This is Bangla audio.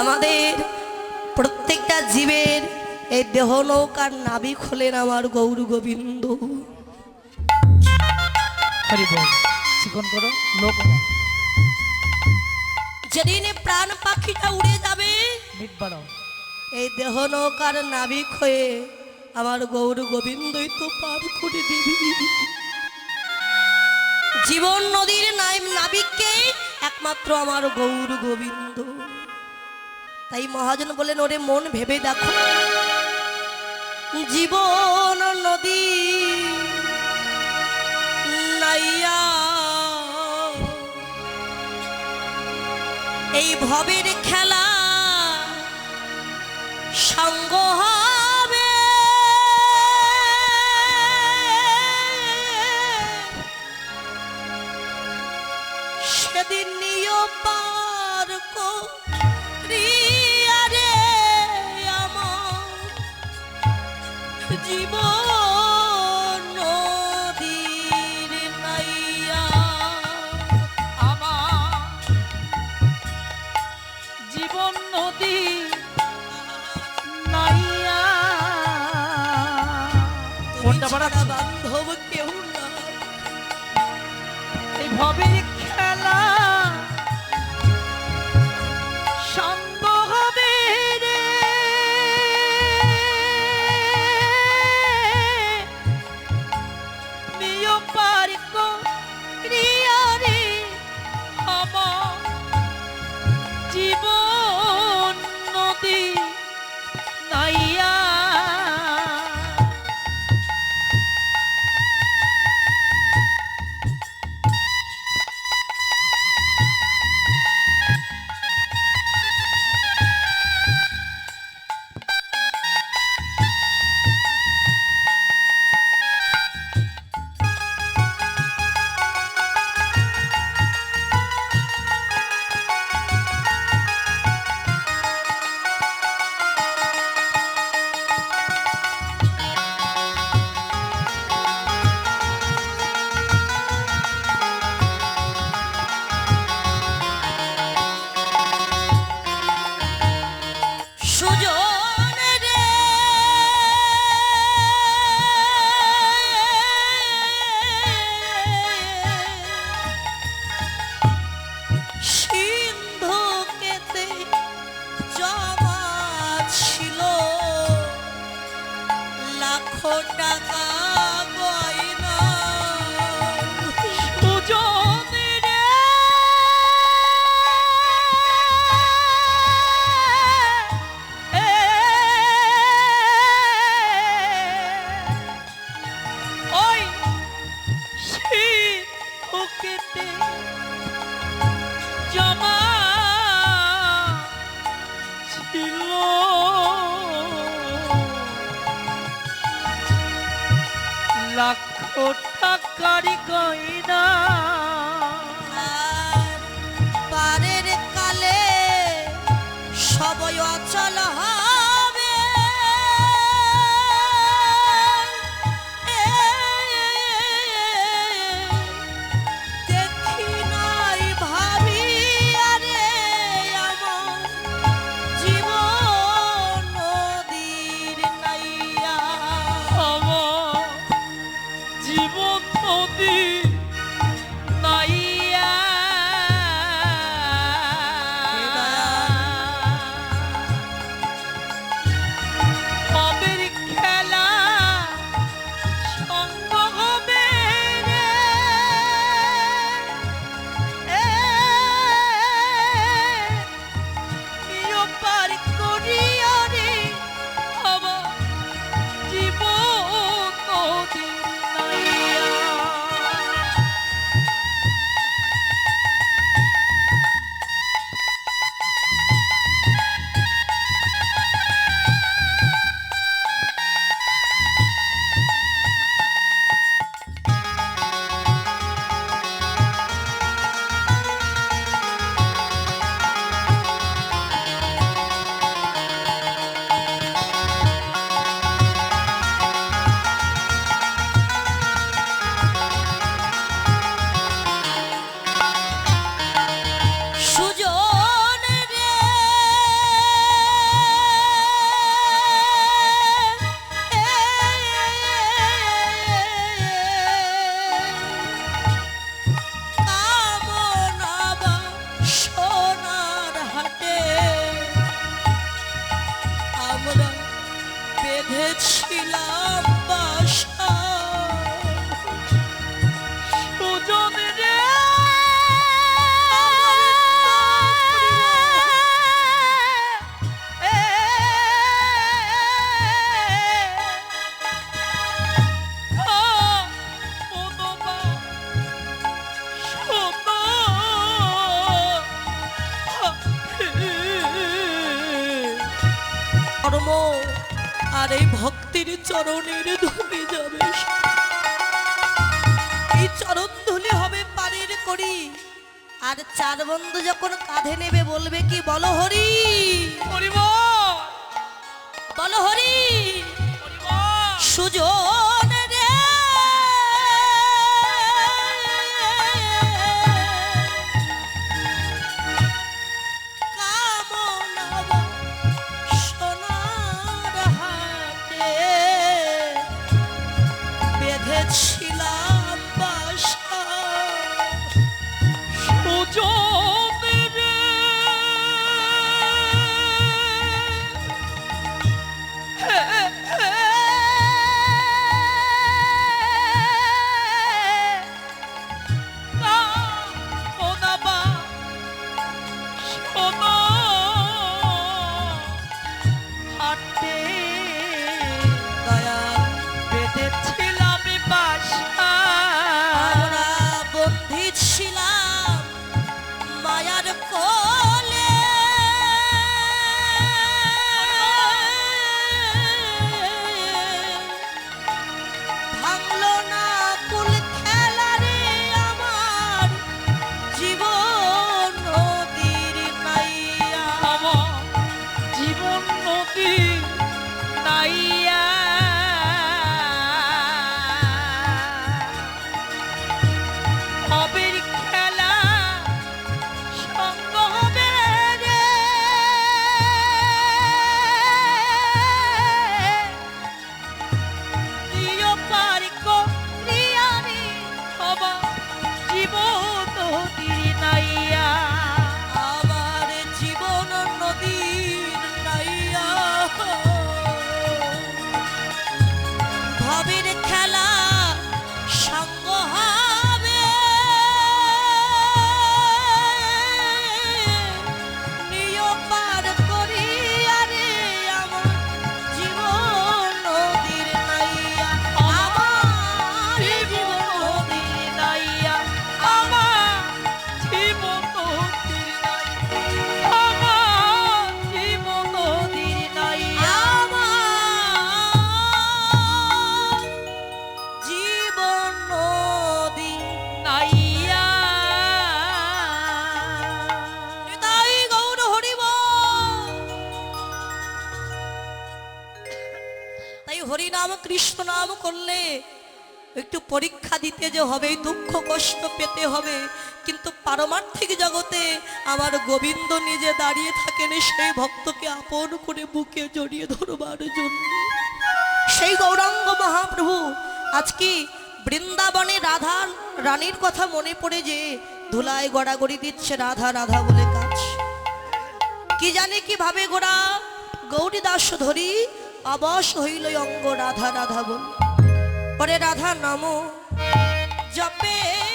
আমাদের প্রত্যেকটা জীবের এই দেহ নৌকার নাবিক হলেন আমার গৌর গোবিন্দ। যেদিন প্রাণ পাখিটা উড়ে যাবে এই দেহ নৌকার নাবিক হয়ে আমার গৌর গোবিন্দই তো পার করে দিবি। জীবন নদীর নাবিককে একমাত্র আমার গৌর গোবিন্দ। তাই মহাজন বলেন, ওরে মন ভেবে দেখো। জীবন নদী নাইয়া। এই ভবের খেলা সঙ্গ হবে। সেদিন নিও পার Output ভক্তির চরণের ধরে যাবে। এই চরণ ধুলে হবে পানির করি আর চার বন্ধু যখন কাঁধে নেবে বলবে কি বলো হরি। বলো। হরি। হরিবল love. নাম নাম করলে একটু পরীক্ষা দিতে যে হবে, দুঃখ কষ্ট পেতে হবে। কিন্তু পারমার্থিক জগতে আমার গোবিন্দ নিজে দাঁড়িয়ে থাকেন, সেই ভক্তকে আপন করে বুকে জড়িয়ে ধরবার জন্য। সেই গৌরাঙ্গ মহাপ্রভু আজকে বৃন্দাবনে রাধা রানীর কথা মনে পড়ে যে ধুলায় গড়াগড়ি দিচ্ছে রাধা রাধা বলে কাজ? কি জানে কীভাবে গোড়া গৌরী দাস ধরি অবশ হইল অঙ্গ রাধা রাধা বল। পরে রাধা নাম। জপে।